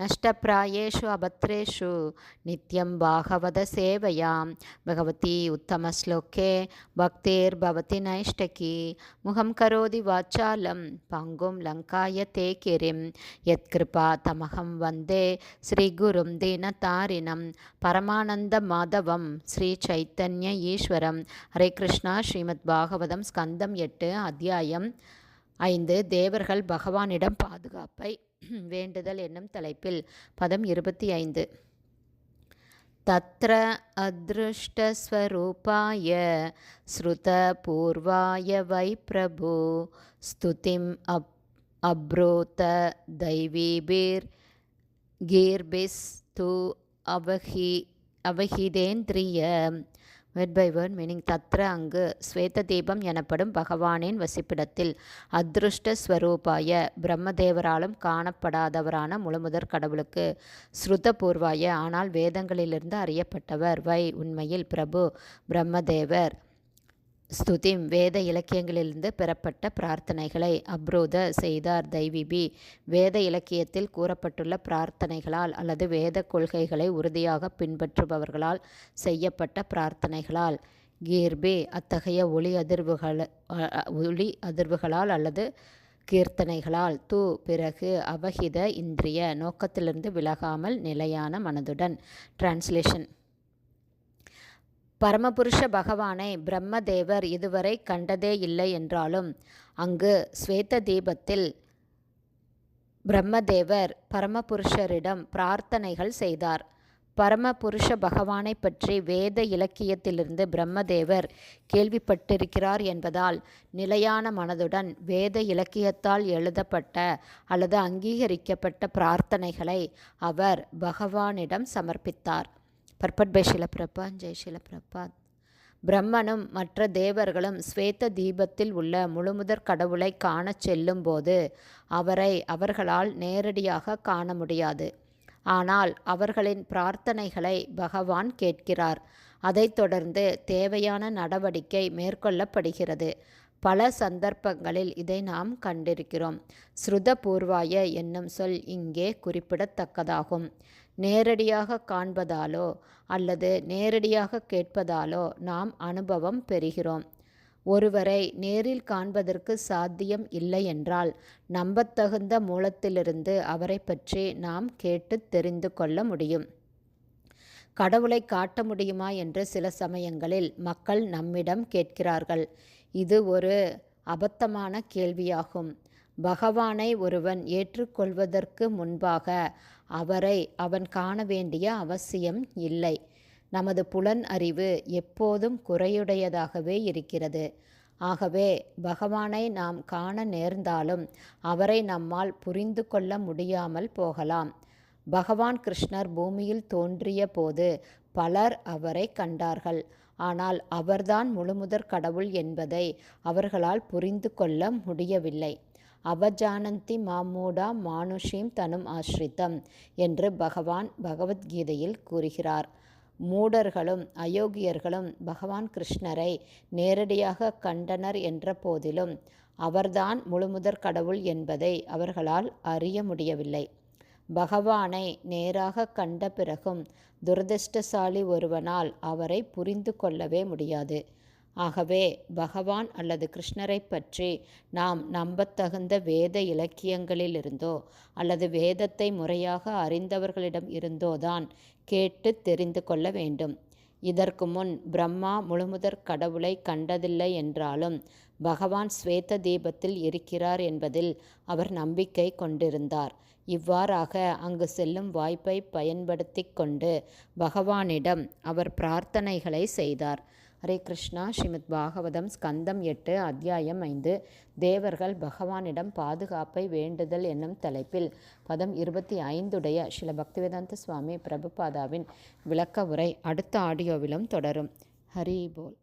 நஷ்டப்பிராயேஷு அபத்ரேஷு நித்யம் பாகவத சேவையாம் பகவதி உத்தமஸ்லோக்கே பக்தேர் பவதி நைஷ்டகி முகம் கரோதி வாச்சாலம் பங்கும் லங்காய தே கிரிம் யத்கிருபா தமகம் வந்தே ஸ்ரீகுரும் தீனதாரிணம் பரமானந்த மாதவம் ஸ்ரீ சைத்தன்ய ஈஸ்வரம் ஹரே கிருஷ்ணா ஸ்ரீமத் பாகவதம் ஸ்கந்தம் எட்டு அத்தியாயம் ஐந்து தேவர்கள் பகவானிடம் பாதுகாப்பை। வேண்டுதல் என்னும் தலைப்பில் பதம் இருபத்தி ஐந்து தத்ர अदृष्टस्वरूपाय श्रुतपूर्वाय वै प्रभु स्तुतिम् अब् अब्रूत दैवीभिर्गीर्भिस्तु அவஹி அவஹிதேந்திரிய வேர்ட் பை வேர்ட் மீனிங் தத்ர அங்கு ஸ்வேத தீபம் எனப்படும் பகவானின் வசிப்பிடத்தில் அதிருஷ்ட ஸ்வரூபாய பிரம்மதேவராலும் காணப்படாதவரான முழுமுதற் கடவுளுக்கு ஸ்ருத பூர்வாய ஆனால் வேதங்களிலிருந்து அறியப்பட்டவர் வை உண்மையில் பிரபு பிரம்மதேவர் ஸ்துதிம் வேத இலக்கியங்களிலிருந்து பெறப்பட்ட பிரார்த்தனைகளை அப்ரூத செய்தார் தைவிபி வேத இலக்கியத்தில் கூறப்பட்டுள்ள பிரார்த்தனைகளால் அல்லது வேத கொள்கைகளை உறுதியாக பின்பற்றுபவர்களால் செய்யப்பட்ட பிரார்த்தனைகளால். கீர்பி அத்தகைய ஒளி அதிர்வுகள் ஒளி அதிர்வுகளால் அல்லது கீர்த்தனைகளால் தூ பிறகு அவகித இந்திரிய நோக்கத்திலிருந்து விலகாமல் நிலையான மனதுடன். டிரான்ஸ்லேஷன் பரமபுருஷ பகவானை பிரம்மதேவர் இதுவரை கண்டதே இல்லை என்றாலும் அங்கு ஸ்வேத தீபத்தில் பிரம்மதேவர் பரமபுருஷரிடம் பிரார்த்தனைகள் செய்தார். பரமபுருஷ பகவானை பற்றி வேத இலக்கியத்திலிருந்து பிரம்மதேவர் கேள்விப்பட்டிருக்கிறார் என்பதால் நிலையான மனதுடன் வேத இலக்கியத்தால் எழுதப்பட்ட அல்லது அங்கீகரிக்கப்பட்ட பிரார்த்தனைகளை அவர் பகவானிடம் சமர்ப்பித்தார். பர்பட் பை ஷிலப்பிரபாத் ஜெய் ஷிலப்பிரபாத் பிரம்மனும் மற்ற தேவர்களும் ஸ்வேத தீபத்தில் உள்ள முழுமுதற் கடவுளை காணச் செல்லும்போது அவரை அவர்களால் நேரடியாக காண முடியாது. ஆனால் அவர்களின் பிரார்த்தனைகளை பகவான் கேட்கிறார். அதைத் தொடர்ந்து தேவையான நடவடிக்கை மேற்கொள்ளப்படுகிறது. பல சந்தர்ப்பங்களில் இதை நாம் கண்டிருக்கிறோம். ஸ்ருதபூர்வாய என்னும் சொல் இங்கே குறிப்பிடத்தக்கதாகும். நேரடியாக காண்பதாலோ அல்லது நேரடியாக கேட்பதாலோ நாம் அனுபவம் பெறுகிறோம். ஒருவரை நேரில் காண்பதற்கு சாத்தியம் இல்லை என்றால் நம்பத்தகுந்த மூலத்திலிருந்து அவரை பற்றி நாம் கேட்டு தெரிந்து கொள்ள முடியும். கடவுளை காட்ட முடியுமா என்று சில சமயங்களில் மக்கள் நம்மிடம் கேட்கிறார்கள். இது ஒரு அபத்தமான கேள்வியாகும். பகவானை ஒருவன் ஏற்றுக்கொள்வதற்கு முன்பாக அவரை அவன் காண வேண்டிய அவசியம் இல்லை. நமது புலன் அறிவு எப்போதும் குறையுடையதாகவே இருக்கிறது. ஆகவே பகவானை நாம் காண நேர்ந்தாலும் அவரை நம்மால் புரிந்து கொள்ள முடியாமல் போகலாம். பகவான் கிருஷ்ணர் பூமியில் தோன்றிய போது பலர் அவரை கண்டார்கள். ஆனால் அவர்தான் முழுமுதற் கடவுள் என்பதை அவர்களால் புரிந்து கொள்ள முடியவில்லை. அவஜானந்தி மாமூடா மானுஷீம் தனும் ஆஸ்ரித்தம் என்று பகவான் பகவத்கீதையில் கூறுகிறார். மூடர்களும் அயோக்கியர்களும் பகவான் கிருஷ்ணரை நேரடியாக கண்டனர் என்ற போதிலும் அவர்தான் முழுமுதற் கடவுள் என்பதை அவர்களால் அறிய முடியவில்லை. பகவானை நேராக கண்ட பிறகும் துரதிருஷ்டசாலி ஒருவனால் அவரை புரிந்து கொள்ளவே முடியாது. ஆகவே பகவான் அல்லது கிருஷ்ணரை பற்றி நாம் நம்பத்தகுந்த வேத இலக்கியங்களிலிருந்தோ அல்லது வேதத்தை முறையாக அறிந்தவர்களிடம் இருந்தோதான் கேட்டு தெரிந்து கொள்ள வேண்டும். இதற்கு முன் பிரம்மா முழுமுதற் கடவுளை கண்டதில்லை என்றாலும் பகவான் ஸ்வேத தீபத்தில் இருக்கிறார் என்பதில் அவர் நம்பிக்கை கொண்டிருந்தார். இவ்வாறாக அங்கு செல்லும் வாய்ப்பை பயன்படுத்தி கொண்டு பகவானிடம் அவர் பிரார்த்தனைகளை செய்தார். ஹரே கிருஷ்ணா ஸ்ரீமத் பாகவதம் ஸ்கந்தம் எட்டு அத்தியாயம் ஐந்து. தேவர்கள் பகவானிடம் பாதுகாப்பை வேண்டுதல் என்னும் தலைப்பில் பதம் இருபத்தி ஐந்துடைய ஸ்ரீல பக்திவேதாந்த சுவாமி பிரபுபாதாவின் விளக்க உரை அடுத்த ஆடியோவிலும் தொடரும். ஹரி போல்.